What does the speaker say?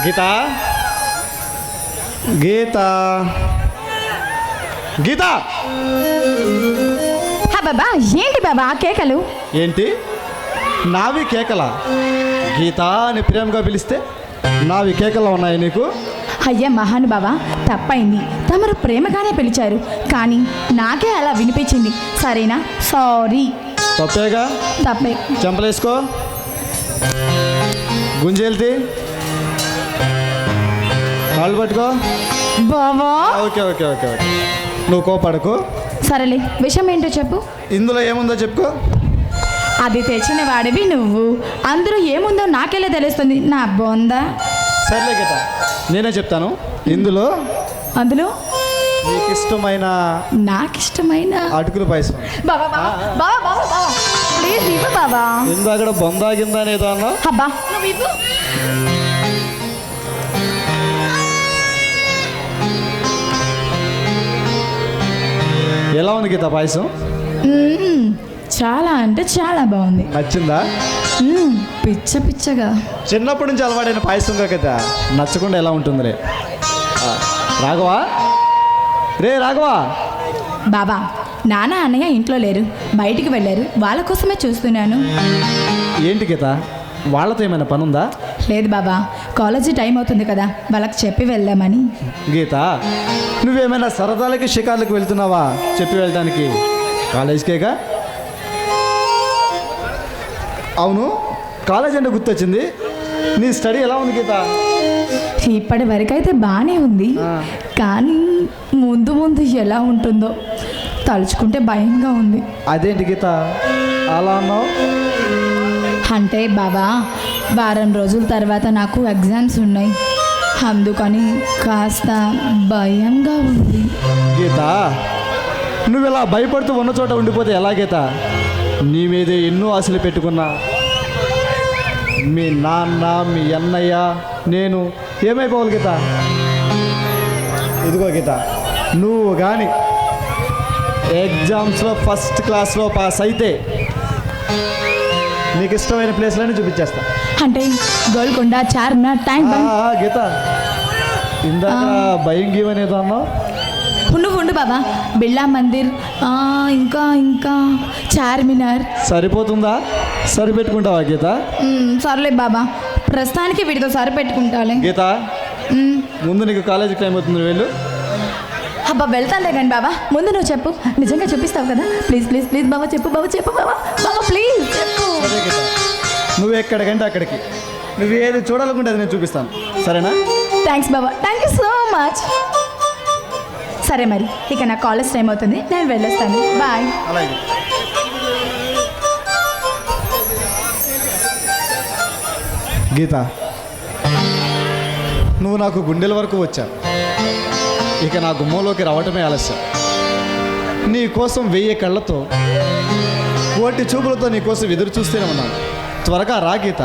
గీత? గీత? గీత? బాబా ఏంటి బాబా కేకలు? ఏంటి? నావి కేకల? గీత అని ప్రేమగా పిలిస్తే నావి కేకలా ఉన్నాయి నీకు? అయ్యా మహానుభావ తప్పైంది. తమరు ప్రేమగానే పిలిచారు. కానీ నాకే అలా వినిపించింది. సరేనా? సారీ తప్పేగా? తప్పే. చెంపలేసుకో. గుంజేల్తి. కాళ్ళు పట్టుకో. బావా. Okay okay okay okay. నువ్వు కోపడకు. సరేలే విషయం ఏంటో చెప్పు. ఇందులో ఏముందో చెప్పుకో. అది తెచ్చిన వాడివి నువ్వు. అందులో ఏముందో నాకెలా తెలుస్తుంది? నా బొంద. సర్లే గీత నేనే చెప్తాను. ఇందులో అందులో? నీకు ఇష్టమైన నాకిష్టమైన. అటుకులు పాయసం. బాబా బాబా బాబా బాబా బాబా ప్లీజ్ ఇవ్వు బాబా ఇందాక బొందా గిందా అనేదో అన్నావు? అబ్బా నువ్వు ఇవ్వు. ఉంది గీత పాయసం. చాలా అంటే చాలా బాగుంది. నచ్చిందా. పిచ్చ పిచ్చగా. చిన్నప్పటి నుంచి అలవాడైన పాయసం కదా నచ్చకుండా ఎలా ఉంటుందిలే. రాఘవా? రే రాఘవా. బాబా నాన్న అన్నయ్య ఇంట్లో లేరు. బయటికి వెళ్ళారు. వాళ్ళ కోసమే చూస్తున్నాను. ఏంటి గీత? వాళ్ళతో ఏమైనా పని ఉందా లేదు బాబా కాలేజీ టైం అవుతుంది కదా వాళ్ళకి చెప్పి వెళ్దామని. గీత నువ్వేమైనా సరదాలకి షికార్లకు వెళ్తున్నావా? చెప్పి వెళ్ళడానికి. కాలేజ్కేగా? అవును కాలేజ్ అంటే గుర్తొచ్చింది. నీ స్టడీ ఎలా ఉంది గీత? ఇప్పటి వరకైతే బాగానే ఉంది. కానీ ముందు ముందు ఎలా ఉంటుందో తలుచుకుంటే భయంగా ఉంది. అదేంటి గీత? అలా అన్నావు? అంటే బాబా వారం రోజుల తర్వాత నాకు ఎగ్జామ్స్ ఉన్నాయి. అందుకని కాస్త భయంగా ఉంది. గీత నువ్వు ఇలా భయపడుతూ ఉన్న చోట ఉండిపోతే ఎలా గీత? నీ మీదే ఎన్నో ఆశలు పెట్టుకున్నా. మీ నాన్న మీ అన్నయ్య నేను ఏమైపోవాలి గీత? ఇదిగో గీత నువ్వు కానీ ఎగ్జామ్స్లో ఫస్ట్ క్లాస్లో పాస్ అయితే నీకు ఇష్టమైన ప్లేస్లన్నీ చూపించేస్తా. అంటే గోల్కొండ చార్మినార్ ట్యాంక్ బండ్ గీత. ఇందాక భయం గీవనేదో అన్నావు? ఉండు ఉండు బాబా. బిర్లా మందిర్ ఆ, ఇంకా ఇంకా చార్మినార్. సరిపోతుందా? సరిపెట్టుకుంటావా గీత? సర్లే బాబా. ప్రస్తుతానికి వీటితో సరిపెట్టుకుంటాలే. గీత ముందు నీకు కాలేజీకి టైం అవుతుంది వెళ్ళు. అబ్బా వెళ్తానులే కానీ బాబా. ముందు నువ్వు చెప్పు. నిజంగా చూపిస్తావు కదా? ప్లీజ్ ప్లీజ్ ప్లీజ్ బాబా చెప్పు బాబా చెప్పు బాబా. బాబా ప్లీజ్. సరే గీత నువ్వు ఎక్కడికంటే అక్కడికి. నువ్వు ఏది చూడాలనుకుంటే అది నేను చూపిస్తాను. సరేనా? థ్యాంక్స్ బాబా. థ్యాంక్ యూ సో మచ్ సరే మరి ఇక నా కాలేజ్ టైం అవుతుంది. నేను వెళ్ళొస్తాను. బాయ్ అలాగే. గీత నువ్వు నాకు గుండెల వరకు వచ్చా ఇక నా గుమ్మంలోకి రావటమే ఆలస్యం. నీ కోసం వెయ్యి కళ్ళతో కోటి చూపులతో నీకోసం ఎదురు చూస్తేనే ఉన్నాను త్వరగా రా గీత